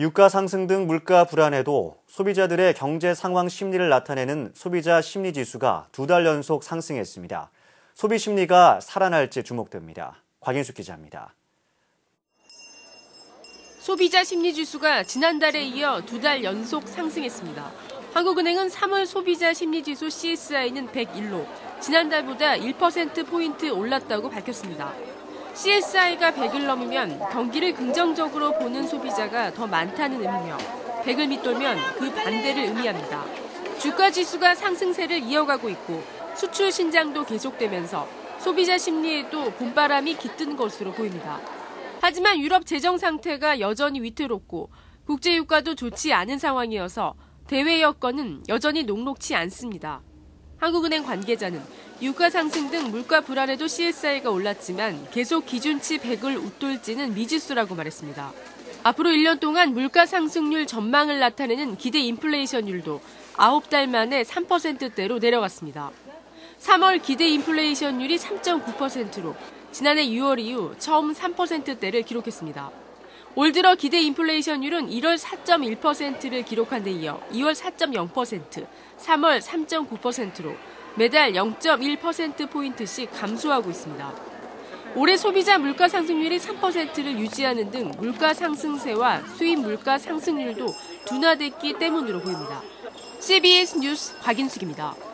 유가 상승 등 물가 불안에도 소비자들의 경제 상황 심리를 나타내는 소비자 심리 지수가 두 달 연속 상승했습니다. 소비 심리가 살아날지 주목됩니다. 곽인숙 기자입니다. 소비자 심리 지수가 지난달에 이어 두 달 연속 상승했습니다. 한국은행은 3월 소비자 심리 지수 CSI는 101로 지난달보다 1%포인트 올랐다고 밝혔습니다. CSI가 100을 넘으면 경기를 긍정적으로 보는 소비자가 더 많다는 의미며 100을 밑돌면 그 반대를 의미합니다. 주가 지수가 상승세를 이어가고 있고 수출 신장도 계속되면서 소비자 심리에도 봄바람이 깃든 것으로 보입니다. 하지만 유럽 재정 상태가 여전히 위태롭고 국제 유가도 좋지 않은 상황이어서 대외 여건은 여전히 녹록치 않습니다. 한국은행 관계자는 유가 상승 등 물가 불안에도 CSI가 올랐지만 계속 기준치 100을 웃돌지는 미지수라고 말했습니다. 앞으로 1년 동안 물가 상승률 전망을 나타내는 기대 인플레이션율도 9달 만에 3%대로 내려갔습니다. 3월 기대 인플레이션율이 3.9%로 지난해 6월 이후 처음 3%대를 기록했습니다. 올 들어 기대 인플레이션율은 1월 4.1%를 기록한 데 이어 2월 4.0%, 3월 3.9%로 매달 0.1%포인트씩 감소하고 있습니다. 올해 소비자 물가 상승률이 3%를 유지하는 등 물가 상승세와 수입 물가 상승률도 둔화됐기 때문으로 보입니다. CBS 뉴스 곽인숙입니다.